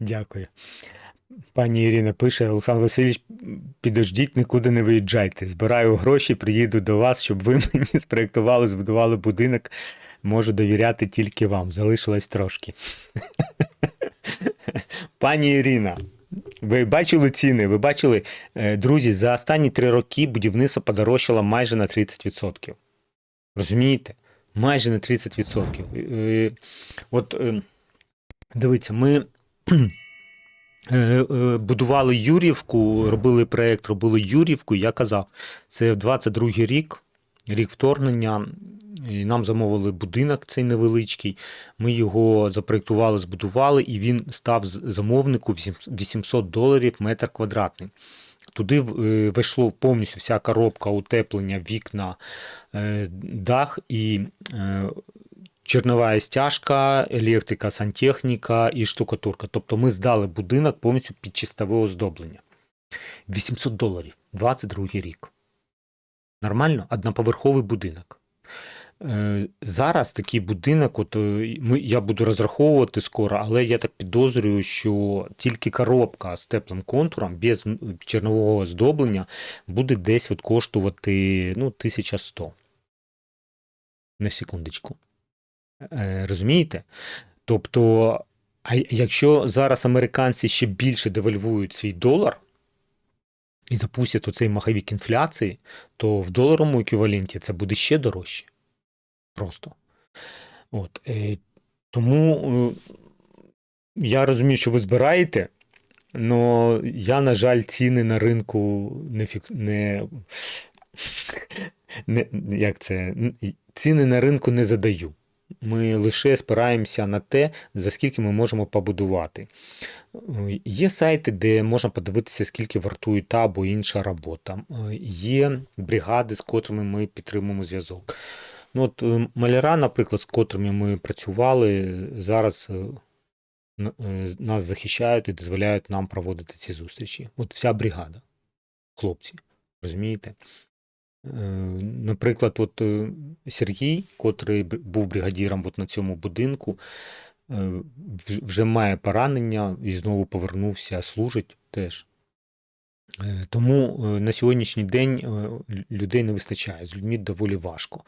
Дякую. Пані Ірина пише: Олександр Васильович, підождіть, нікуди не виїжджайте. Збираю гроші, приїду до вас, щоб ви мені спроєктували, збудували будинок. Можу довіряти тільки вам. Залишилось трошки. Пані Ірина, ви бачили ціни? Ви бачили, Е, друзі, за останні три роки будівництво подорожчало майже на 30%. Розумієте? Майже на 30%. Е, От е, дивіться, ми будували Юрівку, робили проєкт, робили Юрівку. Я казав, це в 22-й рік, рік вторгнення. І нам замовили будинок цей невеличкий. Ми його запроєктували, збудували, і він став замовнику 800 доларів метр квадратний. Туди е, вийшло повністю вся коробка, утеплення, вікна, е, дах і е, чернова стяжка, електрика, сантехніка і штукатурка. Тобто ми здали будинок повністю під чистове оздоблення. 800 доларів, 22 рік. Нормально? Одноповерховий будинок. Е, Зараз такий будинок, от е, ми, я буду розраховувати скоро, але я так підозрюю, що тільки коробка з теплим контуром, без чернового оздоблення, буде десь от коштувати ну, 1100. На секундочку. Е, Розумієте? Тобто, а якщо зараз американці ще більше девальвують свій долар і запустять оцей маховік інфляції, то в доларовому еквіваленті це буде ще дорожче. Просто. От, е, тому е, я розумію, що ви збираєте, але я, на жаль, ціни на ринку не, фік... не, не як це, ціни на ринку не задаю. Ми лише спираємося на те, за скільки ми можемо побудувати. Є сайти, де можна подивитися, скільки вартує та або інша робота. Є бригади, з котрими ми підтримуємо зв'язок. Ну, от е, маляра, наприклад, з котрими ми працювали, зараз е, е, нас захищають і дозволяють нам проводити ці зустрічі. От вся бригада, хлопці, розумієте? Е, Наприклад, от е, Сергій, котрий був бригадіром от на цьому будинку, е, вже має поранення і знову повернувся, служить теж. Тому на сьогоднішній день людей не вистачає, з людьми доволі важко.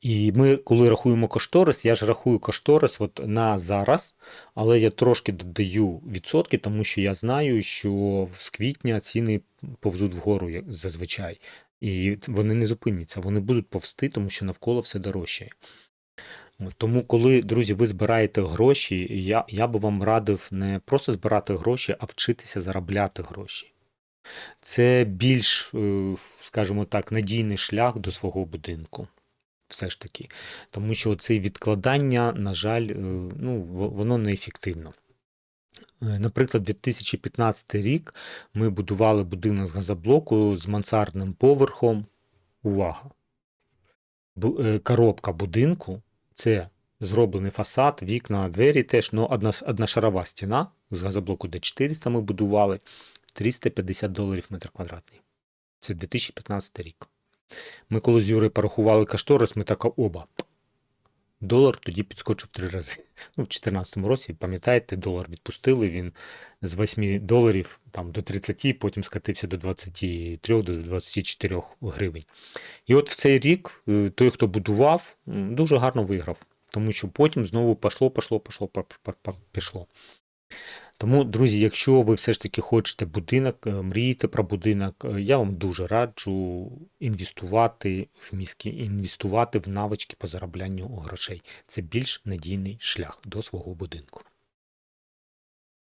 І ми, коли рахуємо кошторис, я ж рахую кошторис от на зараз, але я трошки додаю відсотки, тому що я знаю, що з квітня ціни повзуть вгору зазвичай. І вони не зупиняться, вони будуть повсти, тому що навколо все дорожчає. Тому, коли, друзі, ви збираєте гроші, я, я би вам радив не просто збирати гроші, а вчитися заробляти гроші. Це більш, е, скажімо так, надійний шлях до свого будинку. Все ж таки. Тому що це відкладання, на жаль, е, ну, воно неефективно. Е, Наприклад, 2015 рік ми будували будинок з газоблоку з мансардним поверхом. Увага! Е, Коробка будинку це зроблений фасад, вікна, двері теж, ну, одна, одношарова стіна з газоблоку Д400 ми будували 350 доларів метр квадратний. Це 2015 рік. Ми коли з Юрою порахували кошторис, ми так оба. Долар тоді підскочив три рази. Ну, в 2014 році, пам'ятаєте, долар відпустили, він з 8 доларів там, до 30, потім скатився до 23, до 24 гривень. І от в цей рік е, той, хто будував, дуже гарно виграв, тому що потім знову пішло, пішло, пішло, пішло. Тому, друзі, якщо ви все ж таки хочете будинок, е, мрієте про будинок, е, я вам дуже раджу інвестувати в мізки, інвестувати в навички по зароблянню грошей. Це більш надійний шлях до свого будинку.